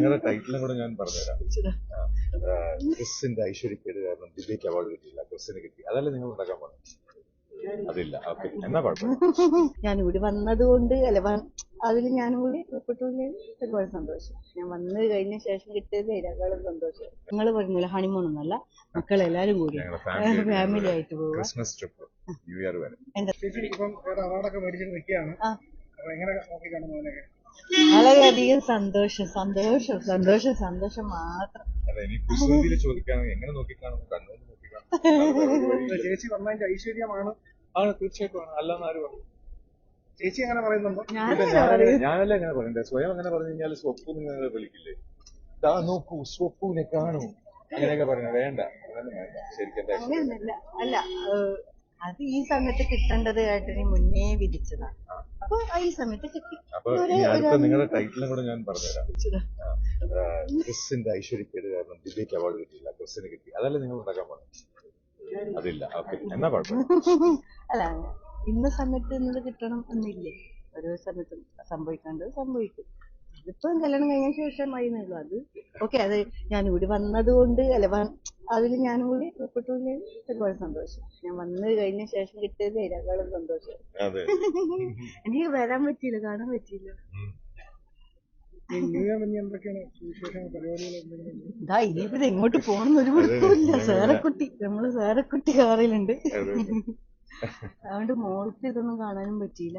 നിങ്ങളുടെ ടൈറ്റിലും കൂടെ ഞാൻ പറഞ്ഞുതരാം. ക്രിസിന്റെ ഐശ്വര്യക്കേട് കാരണം ഡിബേറ്റ് അവാർഡ് കിട്ടിയില്ല. ക്രിസിന് കിട്ടി. അതല്ലേ നിങ്ങൾ ഉണ്ടാക്കാൻ പോകുന്നത്? അതില്ല. ഓക്കെ എന്നാ കുഴപ്പമില്ല. ഞാൻ ഇവിടെ വന്നത് കൊണ്ട് അല്ല അതിൽ ഞാനും കൂടി ഉൾപ്പെട്ടുകൊണ്ട് ഒരുപാട് സന്തോഷം. ഞാൻ വന്ന് കഴിഞ്ഞ ശേഷം കിട്ടിയത് അതിനേക്കാളും സന്തോഷം. നിങ്ങൾ പറഞ്ഞില്ല ഹണിമൂൺ ഒന്നല്ല. മക്കളെല്ലാരും കൂടി. ഞങ്ങളുടെ ഫാമിലി ആയിട്ട് പോകും ക്രിസ്മസ് ട്രിപ്പ് ന്യൂ ഇയർ വരെ. അവാർഡൊക്കെ മേടിച്ചിട്ട് നിൽക്കുകയാണ്. എങ്ങനെ നോക്കിക്കാണുന്നു അതിനൊക്കെ വളരെയധികം സന്തോഷം സന്തോഷം സന്തോഷം സന്തോഷം മാത്രം. കുസൃതിയിൽ ചോദിക്കുകയാണെങ്കിൽ എങ്ങനെ നോക്കിക്കാണും കണ്ണുകൊണ്ട് നോക്കിക്കാണും. ഇത് ചേച്ചി വന്നതിന്റെ ഐശ്വര്യമാണ്. ആണ് തീർച്ചയായിട്ടും ആണ്. അല്ലാന്ന് ആര് പറഞ്ഞു ചേച്ചി അങ്ങനെ പറയുന്നുണ്ടോ? ഞാനല്ല അങ്ങനെ പറയണ്ടേ സ്വയം അങ്ങനെ പറഞ്ഞു കഴിഞ്ഞാൽ സ്വപ്പു നിങ്ങൾ വിളിക്കില്ലേ? ദാ നോക്കൂ സ്വപ്പുവിനെ കാണൂ. അങ്ങനെയൊക്കെ പറഞ്ഞു വേണ്ട അങ്ങനെ വേണ്ട. ശരിക്കും അല്ല അത് ഈ സമയത്ത് കിട്ടേണ്ടത് നീ മുന്നേ വിധിച്ചതാണ്. അപ്പൊ ഈ സമയത്ത് കിട്ടി. അപ്പൊ നിങ്ങളുടെ ടൈറ്റിലും കൂടെ ഞാൻ പറഞ്ഞുതരാം. ക്രിസിന്റെ ഐശ്വര്യക്കേട് കാരണം ഡിബേറ്റ് അവാർഡ് കിട്ടിയില്ല ക്രിസിന് കിട്ടി. അതല്ലേ നിങ്ങൾ ഉണ്ടാക്കാൻ പോകുന്നത് അതില്ല. ഓക്കെ എന്നാ കുഴപ്പമില്ല. അല്ല ഇന്ന സമയത്ത് ഇന്നത് കിട്ടണം എന്നില്ലേ? ഓരോ സമയത്തും സംഭവിക്കേണ്ടത് സംഭവിക്കും. ഇതിപ്പം കല്യാണം കഴിഞ്ഞ ശേഷമായി അത്. ഓക്കെ അത് ഞാൻ ഇവിടെ വന്നത് കൊണ്ട് അല്ല അതിൽ ഞാനും കൂടി ഉൾപ്പെട്ടുകൊണ്ട് ഒരുപാട് സന്തോഷം. ഞാൻ വന്നു കഴിഞ്ഞ ശേഷം കിട്ടിയത് അതിനേക്കാളും സന്തോഷം അതെ. എനിക്ക് വരാൻ പറ്റിയില്ല കാണാൻ പറ്റിയില്ല? ഇതാ ഇനിയിപ്പോ എങ്ങോട്ട് പോകണം ഒരു പിടുത്തമില്ല സേറക്കുട്ടി നമ്മൾ സേറക്കുട്ടി കാറിലുണ്ട്. അതെ അതുകൊണ്ട് മോൾക്ക് ഇതൊന്നും കാണാനും പറ്റിയില്ല.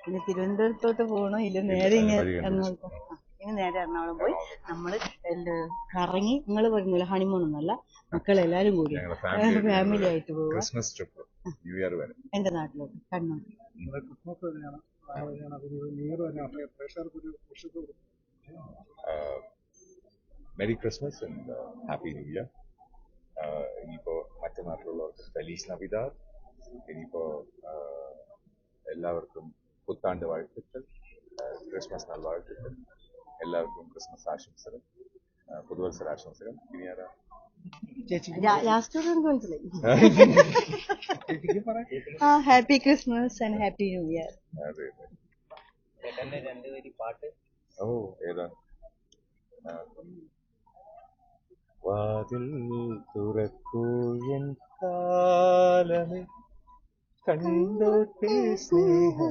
പിന്നെ തിരുവനന്തപുരത്തോട്ട് പോകണോ ഇല്ല നേരെ ഇങ്ങനെ ആ, ഇനി നേരെ എറണാകുളം പോയി നമ്മൾ എന്ത് കറങ്ങി നിങ്ങൾ പറഞ്ഞില്ല ഹണിമൂൺ ഒന്നല്ല മക്കളെല്ലാരും കൂടി ഫാമിലി ആയിട്ട് പോവുക. ക്രിസ്മസ് ട്രിപ്പ് ന്യൂ ഇയർ വരെ. എന്റെ നാട്ടിലോട്ട് Kannur. Merry Christmas and happy new year ഇനിയിപ്പോ മറ്റു നാട്ടിലുള്ളവർക്ക് ഫലീസ് നവിദാർ ഇനിയിപ്പോ എല്ലാവർക്കും പുത്താണ്ട് വാഴ്ത്തുക്കൾ ആഹ്, ക്രിസ്മസ് നാൾ വാഴ്ത്തുക്കൾ എല്ലാവർക്കും ക്രിസ്മസ് ആശംസകൾ പുതുവത്സര ആശംസകൾ ഇനി ആരാ? Happy Christmas and happy new year അതെ അതെ. ഓ ഏതാ. വാതിൽ തുറക്കൂ എൻ കാലമേ കണ്ടോട്ടെ സ്നേഹസ്വരൂപമേ